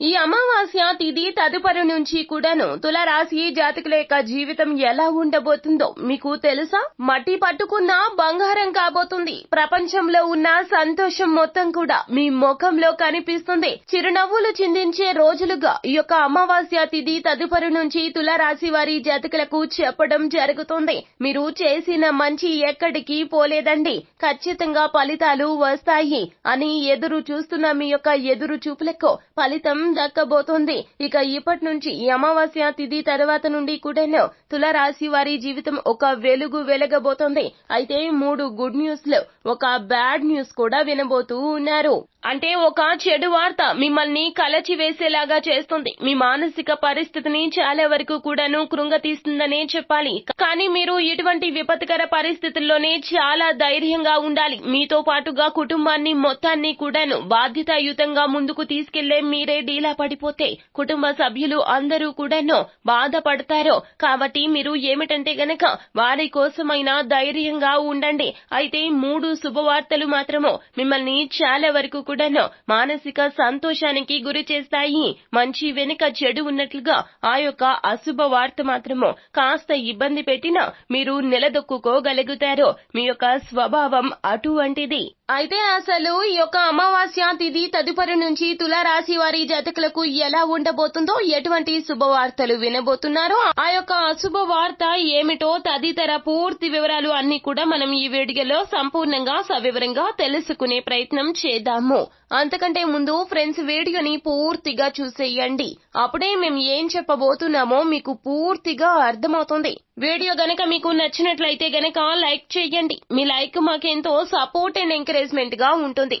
ఈ అమావాస్య తిది తదుపరి నుంచి కూడాను తులరాశి జాతకుల యొక్క జీవితం ఎలా ఉండబోతుందో మీకు తెలుసా? మట్టి పట్టుకున్న బంగారం కాబోతుంది. ప్రపంచంలో ఉన్న సంతోషం మొత్తం కూడా మీ ముఖంలో కనిపిస్తుంది. చిరునవ్వులు చిందించే రోజులుగా ఈ యొక్క అమావాస్య తిది తదుపరి నుంచి తులరాశి వారి జాతకులకు చెప్పడం జరుగుతుంది. మీరు చేసిన మంచి ఎక్కడికి పోలేదండి. ఖచ్చితంగా ఫలితాలు వస్తాయి అని ఎదురు చూస్తున్న మీ యొక్క ఎదురు చూపులకు ఫలితం దక్కబోతోంది ఇక ఇప్పటి నుంచి ఈ అమావాస్య తిథి తర్వాత నుండి కూడాను తులరాశి వారి జీవితం ఒక వెలుగు వెలగబోతోంది. అయితే మూడు గుడ్ న్యూస్లో ఒక బ్యాడ్ న్యూస్ కూడా వినబోతూ ఉన్నారు. అంటే ఒక చెడు వార్త మిమ్మల్ని కలచివేసేలాగా చేస్తుంది. మీ మానసిక పరిస్థితిని చాలా వరకు కూడాను కృంగతీస్తుందనే చెప్పాలి. కానీ మీరు ఇటువంటి విపత్కర పరిస్థితుల్లోనే చాలా ధైర్యంగా ఉండాలి. మీతో పాటుగా కుటుంబాన్ని మొత్తాన్ని కూడాను బాధ్యతాయుతంగా ముందుకు తీసుకెళ్ళే మీరే డీలా పడిపోతే కుటుంబ సభ్యులు అందరూ కూడాను బాధపడతారు. కాబట్టి మీరు ఏమిటంటే గనక వారి కోసమైనా ధైర్యంగా ఉండండి. అయితే మూడు శుభవార్తలు మాత్రము మిమ్మల్ని చాలా వరకు కూడాను మానసిక సంతోషానికి గురి చేస్తాయి. మంచి వెనుక చెడు ఉన్నట్లుగా ఆ యొక్క అశుభ వార్త మాత్రము కాస్త ఇబ్బంది పెట్టినా మీరు నిలదొక్కుకోగలుగుతారు. మీ యొక్క స్వభావం అటువంటిది అయితే అసలు ఈ యొక్క అమావాస్య తిథి తదుపరి నుంచి తులారాశి వారి జాతకులకు ఎలా ఉండబోతుందో ఎటువంటి శుభవార్తలు వినబోతున్నారో ఆ యొక్క అశుభవార్త ఏమిటో తదితర పూర్తి వివరాలు అన్ని కూడా మనం ఈ వీడియోలో సంపూర్ణంగా సవివరంగా తెలుసుకునే ప్రయత్నం చేద్దాము. అంతకంటే ముందు ఫ్రెండ్స్ వీడియోని పూర్తిగా చూసేయండి. అప్పుడే మేము ఏం చెప్పబోతున్నామో మీకు పూర్తిగా అర్థమవుతుంది. వీడియో గనక మీకు నచ్చినట్లయితే గనక లైక్ చేయండి. మీ లైక్ మాకెంతో సపోర్ట్ అండ్ ఎంకరేజ్మెంట్గా ఉంటుంది.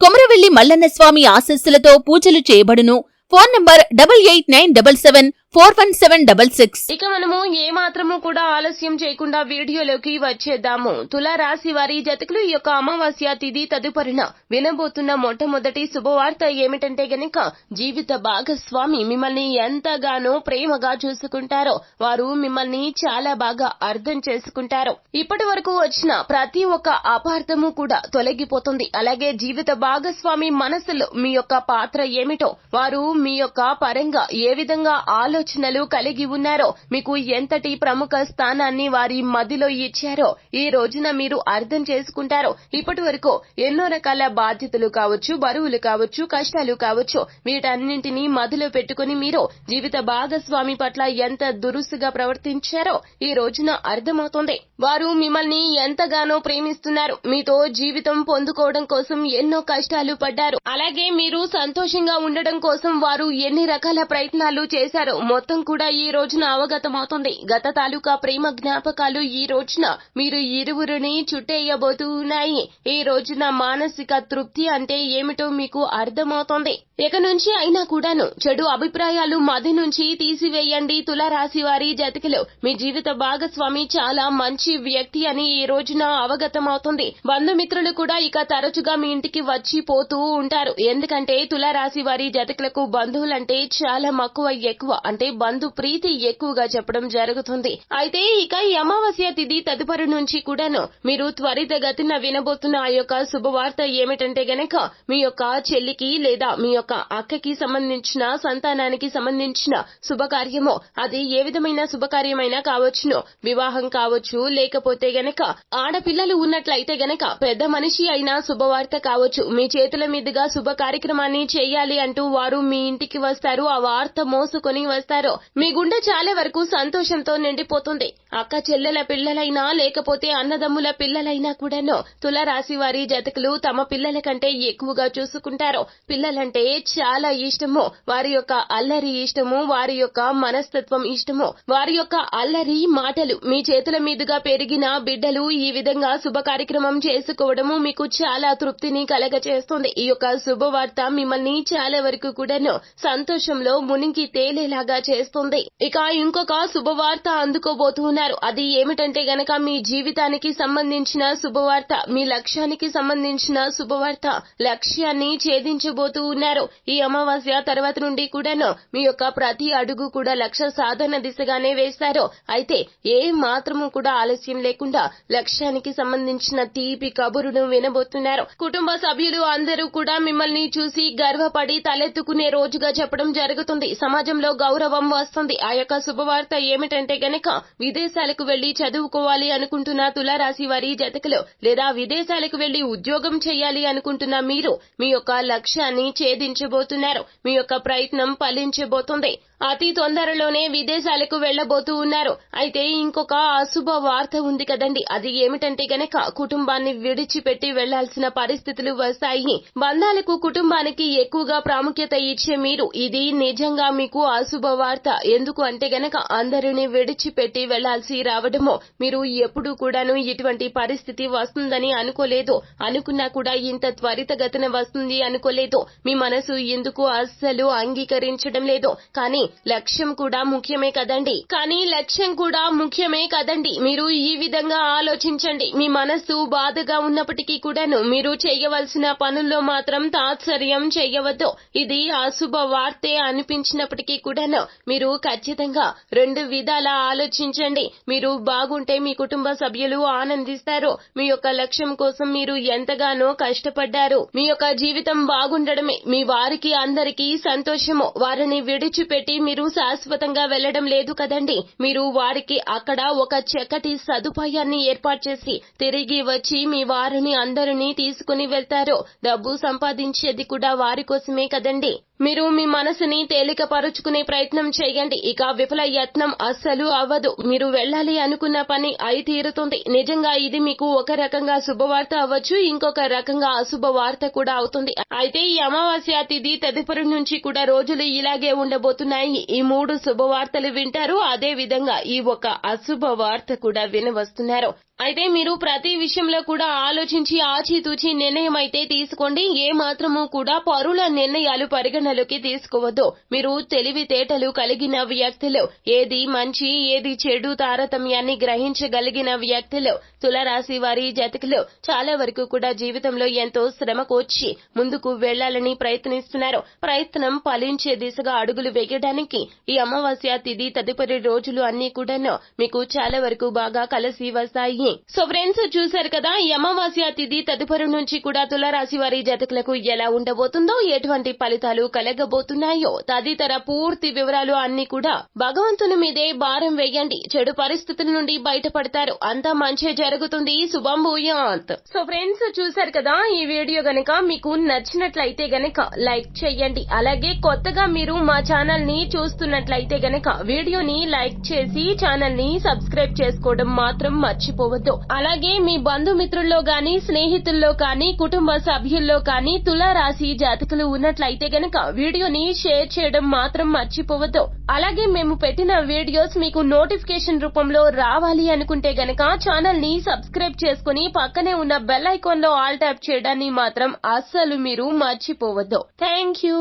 కొమరవెల్లి మల్లన్న స్వామి ఆశస్సులతో పూజలు చేయబడును. Phone number double eight nine double seven four one seven double six. ఇక మనము ఏ మాత్రము కూడా ఆలస్యం చేయకుండా వీడియోలోకి వచ్చేద్దాము. తులా రాశి వారి జతకులు ఈ యొక్క అమావాస్య తిథి తదుపరిన వినబోతున్న మొట్టమొదటి శుభవార్త ఏమిటంటే గనక జీవిత భాగస్వామి మిమ్మల్ని ఎంతగానో ప్రేమగా చూసుకుంటారో వారు మిమ్మల్ని చాలా బాగా అర్థం చేసుకుంటారు. ఇప్పటి వరకు వచ్చిన ప్రతి ఒక్క అపార్థము కూడా తొలగిపోతుంది. అలాగే జీవిత భాగస్వామి మనసులో మీ యొక్క పాత్ర ఏమిటో వారు మీ యొక్క పరంగా ఏ విధంగా ఆలోచనలు కలిగి ఉన్నారో మీకు ఎంతటి ప్రముఖ స్థానాన్ని వారి మదిలో ఇచ్చారో ఈ రోజున మీరు అర్థం చేసుకుంటారో ఇప్పటి వరకు ఎన్నో రకాల బాధ్యతలు కావచ్చు బరువులు కావచ్చు కష్టాలు కావచ్చు వీటన్నింటినీ మదిలో పెట్టుకుని మీరు జీవిత భాగస్వామి పట్ల ఎంత దురుసుగా ప్రవర్తించారో ఈ రోజున అర్థమవుతోంది. వారు మిమ్మల్ని ఎంతగానో ప్రేమిస్తున్నారు మీతో జీవితం పొందుకోవడం కోసం ఎన్నో కష్టాలు పడ్డారు. అలాగే మీరు సంతోషంగా ఉండడం కోసం వారు ఎన్ని రకాల ప్రయత్నాలు చేశారో మొత్తం కూడా ఈ రోజున అవగతమవుతుంది. గత తాలూకా ప్రేమ జ్ఞాపకాలు ఈ రోజున మీరు ఇరువురిని చుట్టేయబోతూ ఉన్నాయి ఈ రోజున మానసిక తృప్తి అంటే ఏమిటో మీకు అర్థమవుతోంది. ఇక నుంచి అయినా కూడాను చెడు అభిప్రాయాలు మది నుంచి తీసివేయండి. తులారాశి వారి జతకలో మీ జీవిత భాగస్వామి చాలా మంచి వ్యక్తి అని ఈ రోజున అవగతమవుతుంది. బంధుమిత్రులు కూడా ఇక తరచుగా మీ ఇంటికి వచ్చి పోతూ ఉంటారు. ఎందుకంటే తులారాశి వారి జతకులకు బంధువులంటే చాలా మక్కువ ఎక్కువ. అంటే బంధు ప్రీతి ఎక్కువగా చెప్పడం జరుగుతుంది. అయితే ఇక ఈ అమావాస్య తిథి తదుపరి నుంచి కూడాను. మీరు త్వరితగతిన వినబోతున్న ఆ యొక్క శుభవార్త ఏమిటంటే గనక మీ యొక్క చెల్లికి లేదా మీ యొక్క అక్కకి సంబంధించిన సంతానానికి సంబంధించిన శుభకార్యమో అది ఏ విధమైన శుభకార్యమైనా కావచ్చును. వివాహం కావచ్చు లేకపోతే గనక ఆడపిల్లలు ఉన్నట్లయితే గనక పెద్ద మనిషి అయినా శుభవార్త కావచ్చు. మీ చేతుల మీదుగా శుభ కార్యక్రమాన్ని చేయాలి అంటూ వారు మీ ఇంటికి వస్తారు. ఆ వార్త మోసుకొని వస్తారు. చేస్తారో. మీ గుండె చాలా వరకు సంతోషంతో నిండిపోతుంది. అక్క చెల్లెల పిల్లలైనా లేకపోతే అన్నదమ్ముల పిల్లలైనా కూడాను తులరాశి వారి జతకులు తమ పిల్లల కంటే ఎక్కువగా చూసుకుంటారు. పిల్లలంటే చాలా ఇష్టము. వారి యొక్క అల్లరి ఇష్టము వారి యొక్క మనస్తత్వం ఇష్టము. వారి యొక్క అల్లరి మాటలు మీ చేతుల మీదుగా పెరిగిన బిడ్డలు ఈ విధంగా శుభ కార్యక్రమం చేసుకోవడము మీకు చాలా తృప్తిని కలగచేస్తుంది. ఈ యొక్క శుభవార్త మిమ్మల్ని చాలా వరకు కూడాను సంతోషంలో మునిగి తేలేలాగా చేస్తుంది. ఇక ఇంకొక శుభవార్త అందుకోబోతున్నారు. అది ఏమిటంటే గనక మీ జీవితానికి సంబంధించిన శుభవార్త మీ లక్ష్యానికి సంబంధించిన శుభవార్త లక్ష్యాన్ని ఛేదించబోతూ ఉన్నారు. ఈ అమావాస్య తర్వాత నుండి కూడాను మీ యొక్క ప్రతి అడుగు కూడా లక్ష్య సాధన దిశగానే వేస్తారు. అయితే ఏ మాత్రము కూడా ఆలస్యం లేకుండా లక్ష్యానికి సంబంధించిన తీపి కబురును వినబోతున్నారు. కుటుంబ సభ్యులు అందరూ కూడా మిమ్మల్ని చూసి గర్వపడి తలెత్తుకునే రోజుగా చెప్పడం జరుగుతుంది. సమాజంలో గౌరవం వస్తుంది. ఆ యొక్క శుభవార్త ఏమిటంటే గనక విదేశాలకు వెళ్ళి చదువుకోవాలి అనుకుంటున్న తులారాశి వారి జతకులు లేదా విదేశాలకు వెళ్ళి ఉద్యోగం చేయాలి అనుకుంటున్న మీరు మీ యొక్క లక్ష్యాన్ని ఛేదించబోతున్నారు. మీ యొక్క ప్రయత్నం ఫలించబోతుంది. అతి తొందరలోనే విదేశాలకు వెళ్ళబోతూ ఉన్నారు. అయితే ఇంకొక అశుభ వార్త ఉంది కదండి. అది ఏమిటంటే గనక కుటుంబాన్ని విడిచిపెట్టి వెళ్ళాల్సిన పరిస్థితులు వస్తాయి. బంధాలకు కుటుంబానికి ఎక్కువగా ప్రాముఖ్యత ఇచ్చే మీరు ఇది నిజంగా మీకు అశుభ వార్త. ఎందుకు అంటే గనక అందరిని విడిచిపెట్టి వెళ్ళాల్సి రావడము మీరు ఎప్పుడు కూడాను ఇటువంటి పరిస్థితి వస్తుందని అనుకోలేదు. అనుకున్నా కూడా ఇంత త్వరితగతిన వస్తుంది అనుకోలేదు. మీ మనసు ఎందుకు అస్సలు అంగీకరించడం లేదు? కానీ లక్ష్యం కూడా ముఖ్యమే కదండి. కానీ లక్ష్యం కూడా ముఖ్యమే కదండి. మీరు ఈ విధంగా ఆలోచించండి. మీ మనస్సు బాధగా ఉన్నప్పటికీ కూడాను మీరు చేయవలసిన పనుల్లో మాత్రం తాత్సర్యం చేయవద్దు. ఇది అశుభ వార్తే అనిపించినప్పటికీ కూడాను మీరు ఖచ్చితంగా రెండు విధాలా ఆలోచించండి. మీరు బాగుంటే మీ కుటుంబ సభ్యులు ఆనందిస్తారు. మీ యొక్క లక్ష్యం కోసం మీరు ఎంతగానో కష్టపడ్డారు. మీ యొక్క జీవితం బాగుండడమే మీ వారికి అందరికీ సంతోషము. వారిని విడిచిపెట్టి మీరు శాశ్వతంగా వెళ్ళడం లేదు కదండి. మీరు వారికి అక్కడ ఒక చక్కటి సదుపాయాన్ని ఏర్పాటు చేసి తిరిగి వచ్చి మీ వారిని అందరినీ తీసుకుని వెళ్తారు. డబ్బు సంపాదించేది కూడా వారి కోసమే కదండి. మీరు మీ మనసుని తేలికపరుచుకునే ప్రయత్నం చేయండి. ఇక విఫల యత్నం అస్సలు అవ్వదు. మీరు వెళ్ళాలి అనుకున్న పని అయి తీరుతుంది నిజంగా ఇది మీకు ఒక రకంగా శుభవార్త అవ్వచ్చు. ఇంకొక రకంగా అశుభ వార్త కూడా అవుతుంది. అయితే ఈ అమావాస్య తిథి తదుపరి నుంచి కూడా రోజులు ఇలాగే ఉండబోతున్నాయి. ఈ మూడు శుభవార్తలు వింటారు. అదే విధంగా ఈ ఒక అశుభ వార్త కూడా వినవస్తున్నారు. అయితే మీరు ప్రతి విషయంలో కూడా ఆలోచించి ఆచితూచి నిర్ణయం అయితే తీసుకోండి. ఏ మాత్రము కూడా పరుల నిర్ణయాలు పరిగణలోకి తీసుకోవద్దు. మీరు తెలివితేటలు కలిగిన వ్యక్తులు. ఏది మంచి ఏది చెడు తారతమ్యాన్ని గ్రహించగలిగిన వ్యక్తులు. తులరాశి వారి జతకులు చాలా వరకు కూడా జీవితంలో ఎంతో శ్రమకొచ్చి ముందుకు వెళ్ళాలని ప్రయత్నిస్తున్నారు. ప్రయత్నం ఫలించే దిశగా అడుగులు వేయడానికి ఈ అమావాస్య తిథి తదుపరి రోజులు అన్ని కూడాను మీకు చాలా వరకు బాగా కలిసి వస్తాయి. సో ఫ్రెండ్స్ చూశారు కదా ఈ అమావాస్య తిథి తదుపరి నుంచి కూడా తులారాశి వారి జాతకులకు ఎలా ఉండబోతుందో ఎటువంటి ఫలితాలు కలగబోతున్నాయో తదితర పూర్తి వివరాలు అన్ని కూడా భగవంతుని మీదే భారం వేయండి. చెడు పరిస్థితుల నుండి బయటపడతారు. అంతా మంచి జరుగుతుంది. శుభం భూయాత్. సో ఫ్రెండ్స్ చూశారు కదా ఈ వీడియో గనక మీకు నచ్చినట్లయితే గనక లైక్ చేయండి. అలాగే కొత్తగా మీరు మా ఛానల్ని చూస్తున్నట్లయితే గనక వీడియోని లైక్ చేసి ఛానల్ని సబ్స్క్రైబ్ చేసుకోవడం మాత్రం మర్చిపోవద్దు. అలాగే మీ బంధుమిత్రుల్లో గాని స్నేహితుల్లో కానీ కుటుంబ సభ్యుల్లో కానీ తులారాశి జాతకులు ఉన్నట్లయితే గనక వీడియోని షేర్ చేయడం మాత్రం మర్చిపోవద్దు. అలాగే మేము పెట్టిన వీడియోస్ మీకు నోటిఫికేషన్ రూపంలో రావాలి అనుకుంటే గనక ఛానల్ని సబ్స్క్రైబ్ చేసుకుని పక్కనే ఉన్న బెల్ ఐకాన్లో ఆల్ ట్యాప్ చేయడాన్ని మాత్రం అస్సలు మీరు మర్చిపోవద్దు. Thank you.